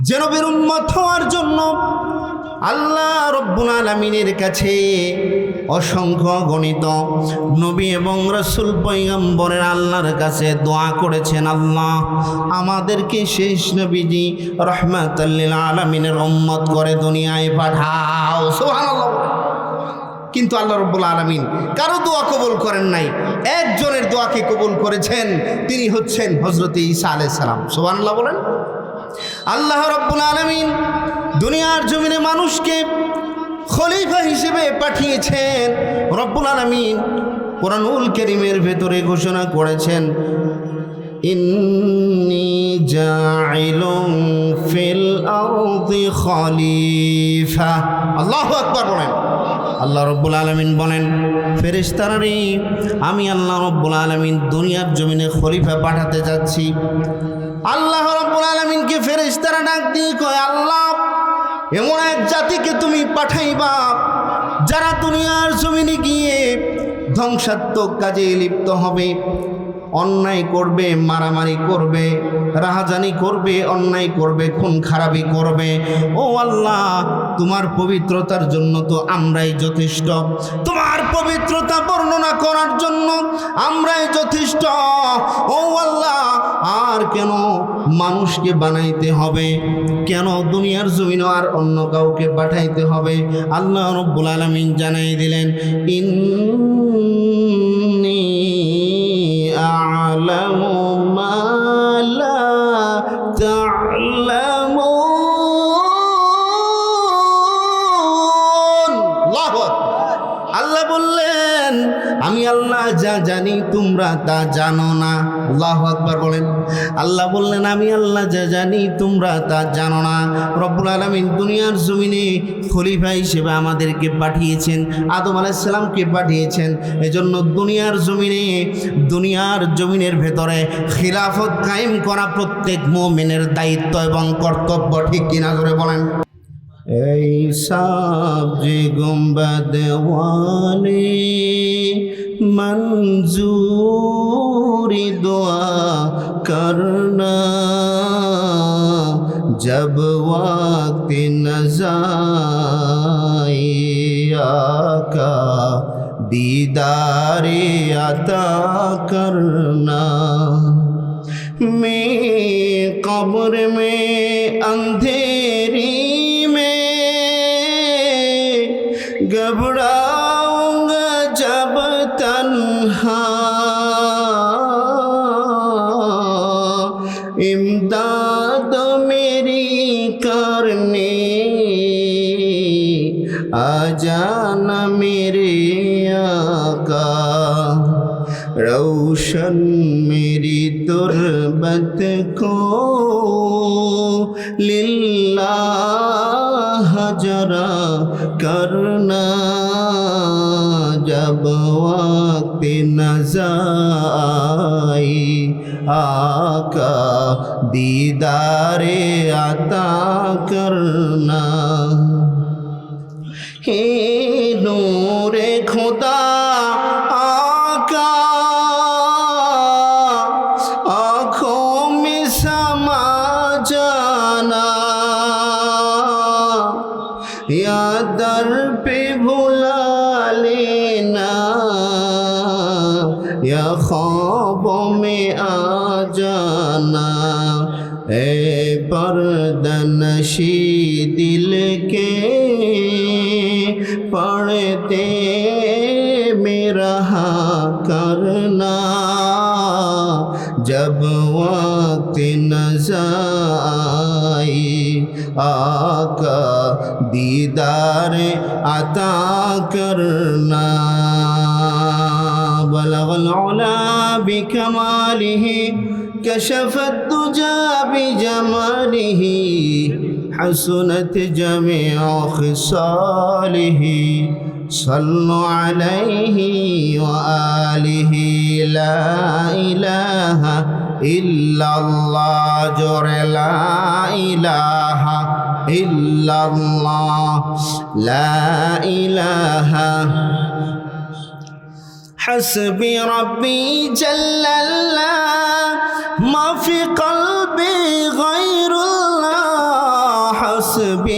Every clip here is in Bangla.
যেন বেরুম্মত হওয়ার জন্য আল্লাহ রব্বুল আলমিনের কাছে অসংখ্য গণিত, নবী এবং রসুল পৈগম্বরের আল্লাহর কাছে দোয়া করেছেন, আল্লাহ আমাদেরকে শেষ নবীজি রহমাতাল্লিল আলমিনের উম্মত করে দুনিয়ায় পাঠাও। কিন্তু আল্লাহ রব্বুল আলমিন কারও দোয়া কবুল করেন নাই। একজনের দোয়াকে কবুল করেছেন, তিনি হচ্ছেন হজরত ঈসা আলাই সালাম। সুবহানাল্লাহ বলেন। আল্লাহ রব্বুল আলমিন দুনিয়ার জমিনে মানুষকে খলিফা হিসেবে পাঠিয়েছেন। রব্বুল আলমিন কোরআনুল করিমের ভেতরে ঘোষণা করেছেন, ইন্নি খলিফা। আল্লাহ রব্বুল আলমিন বলেন ফেরেশতারারে আমি আল্লাহ রব্বুল আলমিন দুনিয়ার জমিনে খলিফা পাঠাতে যাচ্ছি। আল্লাহ রব্বুল আলমিনকে ফেরেশতারা ডাক দিয়ে কয়, আল্লাহ, এমন এক জাতিকে তুমি পাঠাইবা যারা দুনিয়ার জমিনে গিয়ে ধ্বংসাত্মক কাজে লিপ্ত হবে। অন্যায় করবে, মারামারি করবে, রাহাজানি করবে, অন্যায় করবে, খুন খারাপি করবে। ও আল্লাহ, তোমার পবিত্রতার জন্য তো আমরাই যথেষ্ট। তোমার পবিত্রতা বর্ণনা করার জন্য আমরাই যথেষ্ট। ও আল্লাহ, আর কেন মানুষকে বানাইতে হবে? কেন দুনিয়ার জমিন আর অন্য কাউকে পাঠাইতে হবে? আল্লাহ রব্বুল আলমিন জানাই দিলেন ইন্নি আ'লামু মা লা তা'লামুন আল্লাহু আকবার। আল্লাহ বললেন আমি আল্লাহ যা জানি, তোমরা তা জানো না। আল্লাহ আকবার বলেন। আল্লাহ বললেন, আমি আল্লাহ যা জানি, তোমরা তা জানো না। রব্বুল আলমিন দুনিয়ার জমিনে খলিফা হিসেবে আমাদেরকে পাঠিয়েছেন, আদম আলাইসাল্লামকে পাঠিয়েছেন। এজন্য দুনিয়ার জমিনে, দুনিয়ার জমিনের ভেতরে খিলাফত কায়েম করা প্রত্যেক মোমেনের দায়িত্ব এবং কর্তব্য ঠিক কিনা করে বলেন। এই সাবজি গুম্বদ ওয়ালে মঞ্জুরি দোয়া করনা جب وقت نظائی آقا دیدار عطا کرنا میں قبر میں اندھے आ जाना मेरे आका रोशन मेरी तुरबत को लिल्लाह जरा करना जब वक्त नजाई आका दीदारे आता करना কে নূরে খোদা আকা আখো মিসমা জানা ইয়া দর পে ভুলা লেনা ইয়া খাব মে আ জানা এ পরদনশি দিল কে تے میرا کرنا۔ جب وقت نظائی آقا دیدار عطا کرنا۔ بلغ العلا بکماله، کشف الدجا بجماله، حسنت جميع خصاله۔ صلوا عليه وآله لا إله إلا الله جر لا إله إلا الله لا إله. حسبي ربي جل الله ما في قلبي غير الله. حسبي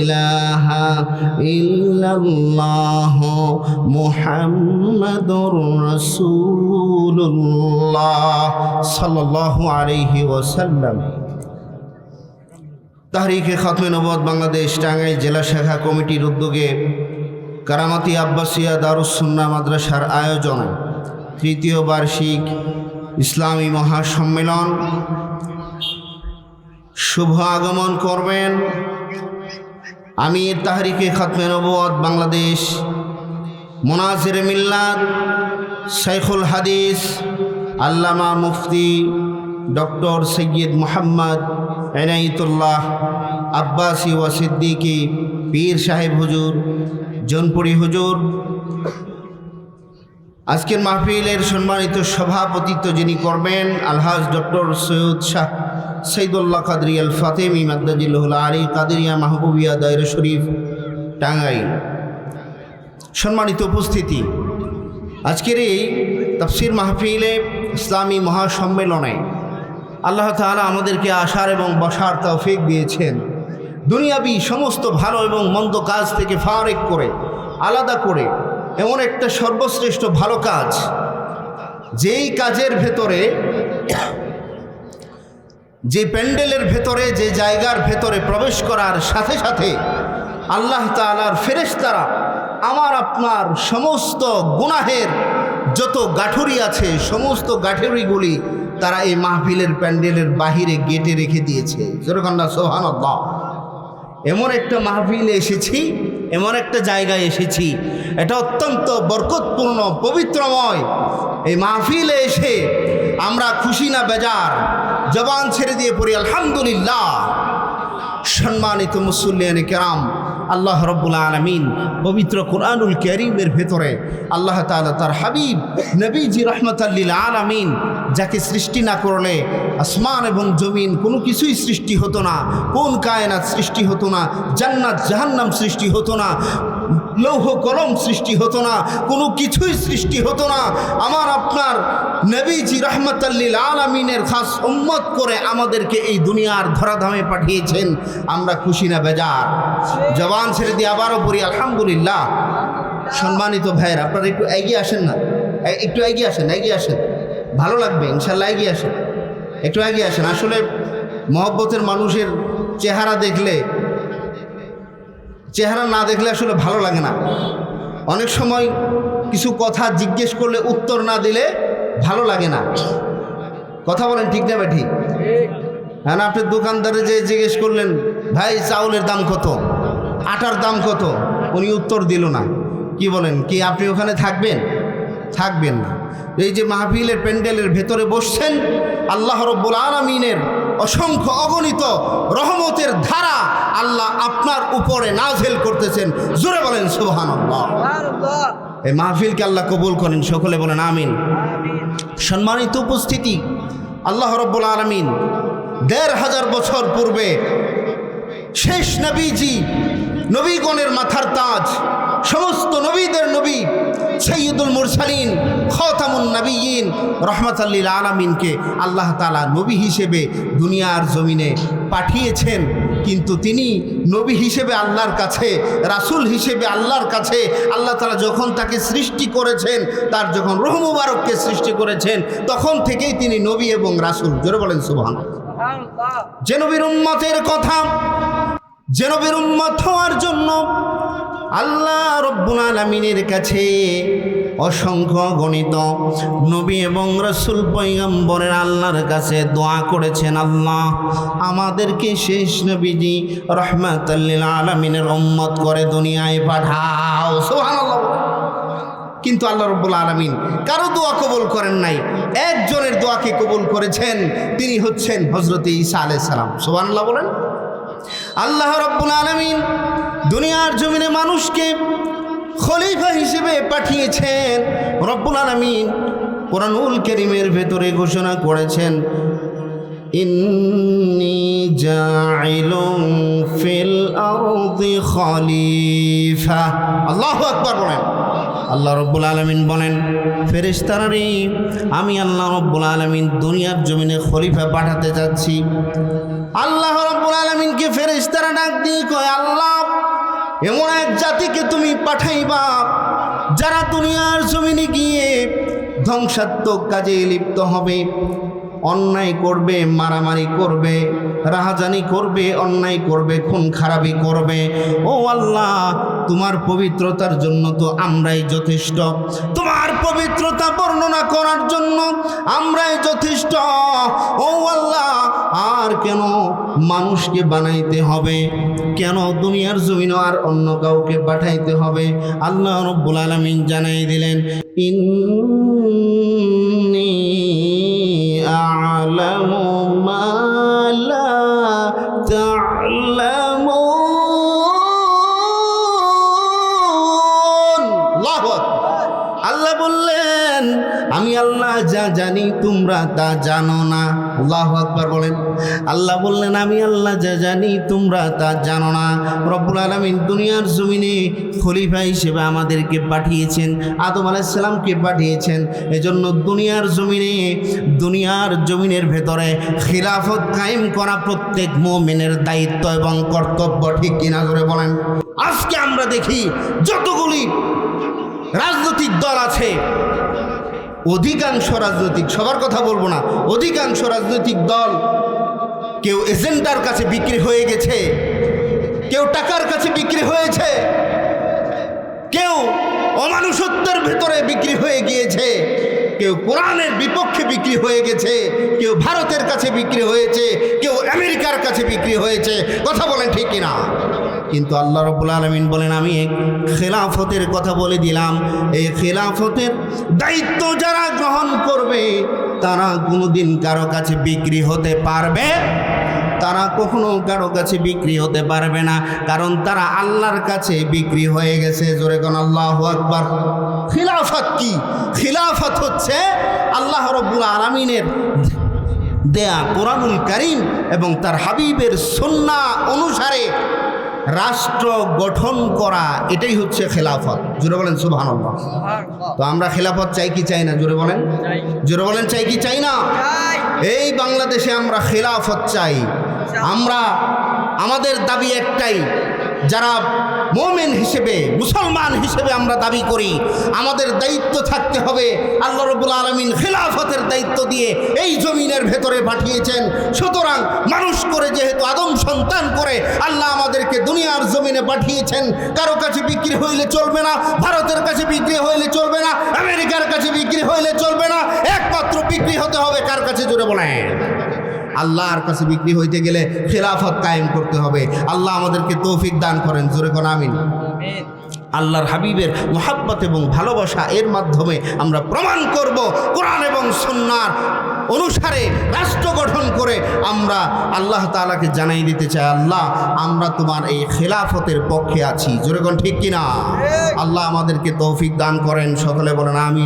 ইলাহা ইল্লাল্লাহ মুহাম্মাদুর রাসূলুল্লাহ সাল্লাহ আলাইহি ওয়াসাল্লাম। তাহরিকে খাতমে নবদ বাংলাদেশ টাঙ্গাইল জেলা শাখা কমিটির উদ্যোগে কারামাতি আব্বাসিয়া দারুসুন্না মাদ্রাসার আয়োজন তৃতীয় বার্ষিক ইসলামী মহাসম্মেলন। শুভ আগমন করবেন। আমির তাহরিকে খাতমে নবদ বাংলাদেশ, মোনাজির মিল্লাত, শাইখুল হাদিস, আল্লামা মুফতি ডক্টর সৈয়দ মোহাম্মদ এনাইতুল্লাহ আব্বাসি ওয়া সিদ্দিকি পীর সাহেব হুজুর, জনপুরি হুজুর। আজকের মাহফিলের সম্মানিত সভাপতিত্ব যিনি করবেন, আলহাজ ডক্টর সৈয়দ শাহ সৈদুল্লাহ কাদরি আল ফাতেমি মাদ্দাজিল্লাহুল আলী কাদরিয়া মাহবুবিয়া দায়র শরীফ, টাঙ্গাইল। সম্মানিত উপস্থিতি, আজকের এই তাফসির মাহফিলে ইসলামী মহাসম্মেলনে আল্লাহ তাআলা আমাদেরকে আসার এবং বসার তৌফিক দিয়েছেন। দুনিয়াবি সমস্ত ভালো এবং মন্দ কাজ থেকে ফারেক করে, আলাদা করে, এমন একটা সর্বশ্রেষ্ঠ ভালো কাজ, যেই কাজের ভেতরে যে প্যান্ডেলের ভেতরে, যে জায়গার ভেতরে প্রবেশ করার সাথে সাথে আল্লাহ তালার ফেরেশতারা, আমার আপনার সমস্ত গুনাহের যত গাঠুরি আছে, সমস্ত গাঠুরিগুলি তারা এই মাহফিলের প্যান্ডেলের বাহিরে গেটে রেখে দিয়েছে। না সোহান এমন একটা মাহফিলে এসেছি, এমন একটা জায়গায় এসেছি, এটা অত্যন্ত বরকতপূর্ণ, পবিত্রময়। এই মাহফিলে এসে আমরা খুশি না বেজার জবান ছেড়ে দিয়ে পড়ি, আলহামদুলিল্লাহ। সম্মানিত মুসল্লিয়ান কেরাম, আল্লাহ রব্বুল আলমিন পবিত্র কোরআনুল করিমের ভেতরে আল্লাহ তালা তার হাবিব নবীজি রহমতাল্লিল আলমিন যাকে সৃষ্টি না করলে আসমান এবং জমিন কোনো কিছুই সৃষ্টি হতো না, কোন কায়নাত সৃষ্টি হতো না, জান্নাত জাহান্নাম সৃষ্টি হতো না লৌহ কলম সৃষ্টি হতো না, কোনো কিছুই সৃষ্টি হতো না। আমার আপনার নবীজি রহমতাল্লিল আলমিনের খাস উম্মত করে আমাদেরকে এই দুনিয়ার ধরাধামে পাঠিয়েছেন। আমরা খুশি না বেজার। জবান ছেড়ে দিয়ে আবারও পড়ি, আলহামদুলিল্লাহ। সম্মানিত ভাইয়ের, আপনারা একটু এগিয়ে আসেন না। একটু এগিয়ে আসেন এগিয়ে আসেন। ভালো লাগবে ইনশাল্লাহ এগিয়ে আসেন। একটু এগিয়ে আসেন। আসলে মহব্বতের মানুষের চেহারা দেখলে চেহারা না দেখলে আসলে ভালো লাগে না। অনেক সময় কিছু কথা জিজ্ঞেস করলে উত্তর না দিলে ভালো লাগে না। কথা বলেন ঠিক না ঠিক হ্যাঁ আপনি দোকানদারে যে জিজ্ঞেস করলেন, ভাই, চাউলের দাম কত? আটার দাম কত? উনি উত্তর দিল না। কি বলেন, কি আপনি ওখানে থাকবেন? থাকবেন না। এই যে মাহফিলের প্যান্ডেলের ভেতরে বসছেন আল্লাহ রব্বুল আলমিনের অসংখ্য অগণিত রহমতের ধারা আল্লাহ আপনার উপরে নাজেল করতেছেন। জোরে বলেন সুবহান এই মাহফিলকে আল্লাহ কবুল করেন সকলে বলেন আমিন। সম্মানিত উপস্থিতি আল্লাহ রব্বুল আলমিন দেড় হাজার বছর পূর্বে শেষ নবীজি নবীগণের মাথার তাজ সমস্ত নবীদের নবী সৈয়দুল মুরসালিন, খতামুন নবীন রহমতাল্লিল আলমিনকে আল্লাহ তালা নবী হিসেবে দুনিয়ার জমিনে পাঠিয়েছেন। কিন্তু তিনি নবী হিসেবে আল্লাহর কাছে, রাসূল হিসেবে আল্লাহর কাছে, আল্লাহ তালা যখন তাকে সৃষ্টি করেছেন, তার যখন রহ মুবারককে সৃষ্টি করেছেন, তখন থেকেই তিনি নবী এবং রাসূল। জোরে বলেন সুবহান যে নবীর উম্মতের কথা, যে নবীর উম্মত হওয়ার জন্য আল্লাহ রব্বুল আলমিনের কাছে অসংখ্য গণিত নবী এবং রসুল পৈগম্বরের আল্লাহর কাছে দোয়া করেছেন, আল্লাহ আমাদেরকে শেষ নবীজি রহমাতাল্লিল আলমিনের উম্মত করে দুনিয়ায় পাঠাও। কিন্তু আল্লাহ রব্বুল আলমিন কারও দোয়া কবুল করেন নাই। একজনের দোয়াকে কবুল করেছেন? তিনি হচ্ছেন হজরত ঈসা আলাইসালাম সোহান আল্লাহ বলেন, আল্লাহ রব্বুল আলমিন দুনিয়ার জমিনে মানুষকে খলিফা হিসেবে পাঠিয়েছেন। রব্বুল আলমিন কোরআনুল করিমের ভেতরে ঘোষণা করেছেন, ইন্নি জাইলুম ফিল খলিফা। আল্লাহু আকবার বলেন। আল্লাহ রব্বুল আলমিন বলেন ফেরেশতারারে আমি আল্লাহ রব্বুল আলমিন দুনিয়ার জমিনে খলিফা পাঠাতে যাচ্ছি আল্লাহ রব্বুল আলমিনকে ফেরেশতারা ডাক দিয়ে কয়, আল্লাহ এমন এক জাতিকে তুমি পাঠাইবা যারা দুনিয়ার জমিনে গিয়ে ধ্বংসাত্মক কাজে লিপ্ত হবে। অন্যায় করবে, মারামারি করবে, রাহাজানি করবে, অন্যায় করবে, খুন খারাপি করবে। ও আল্লাহ, তোমার পবিত্রতার জন্য তো আমরাই যথেষ্ট। তোমার পবিত্রতা বর্ণনা করার জন্য আমরাই যথেষ্ট। ও আল্লাহ, আর কেন মানুষকে বানাইতে হবে? কেন দুনিয়ার জমিনও আর অন্য কাউকে পাঠাইতে হবে? আল্লাহ রব্বুল আলমিন জানাই দিলেন, ইন্নি আ'লামু আমি আল্লাহ যা জানি, তোমরা তা জানো না। আল্লাহ আকবার বলেন। আল্লাহ বললেন, আমি আল্লাহ যা জানি, তোমরা তা জানো না। রব্বুল আলমিন দুনিয়ার জমিনে খলিফা হিসেবে আমাদেরকে পাঠিয়েছেন, আদম আলাইসাল্লামকে পাঠিয়েছেন। এজন্য দুনিয়ার জমিনে, দুনিয়ার জমিনের ভেতরে খিলাফত কায়েম করা প্রত্যেক মোমেনের দায়িত্ব এবং কর্তব্য, ঠিক কিনা করে বলেন। আজকে আমরা দেখি, যতগুলি রাজনৈতিক দল আছে অধিকাংশ রাজনৈতিক, সবার কথা বলব না, অধিকাংশ রাজনৈতিক দল কেউ এজেন্ডার কাছে বিক্রি হয়ে গেছে, কেউ টাকার কাছে বিক্রি হয়েছে, কেউ অমানুষত্বের ভেতরে বিক্রি হয়ে গিয়েছে, কেউ কোরআনের বিপক্ষে বিক্রি হয়ে গেছে, কেউ ভারতের কাছে বিক্রি হয়েছে, কেউ আমেরিকার কাছে বিক্রি হয়েছে, কথা বলেন ঠিক কিনা? কিন্তু আল্লাহ রব্বুল আলমিন বলেন, আমি খেলাফতের কথা বলে দিলাম। এই খেলাফতের দায়িত্ব যারা গ্রহণ করবে, তারা কোনোদিন কারও কাছে বিক্রি হতে পারবে? তারা কখনো কারও কাছে বিক্রি হতে পারবে না, কারণ তারা আল্লাহর কাছে বিক্রি হয়ে গেছে। জোরে কোন আল্লাহ আকবার। খিলাফত কি? খিলাফত হচ্ছে আল্লাহ রব্বুল আলমিনের দেয়া কোরআনুল করিম এবং তার হাবিবের সন্না অনুসারে রাষ্ট্র গঠন করা এটাই হচ্ছে খেলাফত। জোরে বলেন সুবহান তো আমরা খেলাফত চাই কি চাই না? জোরে বলেন। জোরে বলেন চাই কি চাই না? এই বাংলাদেশে আমরা খেলাফত চাই। আমরা আমাদের দাবি একটাই যারা মোমেন হিসেবে, মুসলমান হিসেবে আমরা দাবি করি, আমাদের দায়িত্ব থাকতে হবে আল্লাহ রবুল আলমিন খেলাফতের দায়িত্ব দিয়ে এই জমিনের ভেতরে পাঠিয়েছেন। সুতরাং মানুষ করে যেহেতু আদম সন্তান করে, আল্লাহ আমাদেরকে দুনিয়ার জমিনে পাঠিয়েছেন। কারও কাছে বিক্রি হইলে চলবে না, ভারতের কাছে বিক্রি হইলে চলবে না, আমেরিকার কাছে বিক্রি হইলে চলবে না, একমাত্র বিক্রি হতে হবে কার কাছে জুড়ে বলেন। আল্লাহর কাছে বিক্রি হইতে গেলে খেলাফত কায়েম করতে হবে। আল্লাহ আমাদেরকে তৌফিক দান করেন। জোরে কোন আমিন। আল্লাহর হাবিবের মোহাব্বত এবং ভালোবাসা এর মাধ্যমে আমরা প্রমাণ করব। কোরআন এবং সন্ন্যার অনুসারে রাষ্ট্র গঠন করে আমরা আল্লাহ তাআলাকে জানাই দিতে চাই। আল্লাহ আমরা তোমার এই খেলাফতের পক্ষে আছি। জোরে কোন ঠিক কিনা? আল্লাহ আমাদেরকে তৌফিক দান করেন। সকলে বলেন আমিন।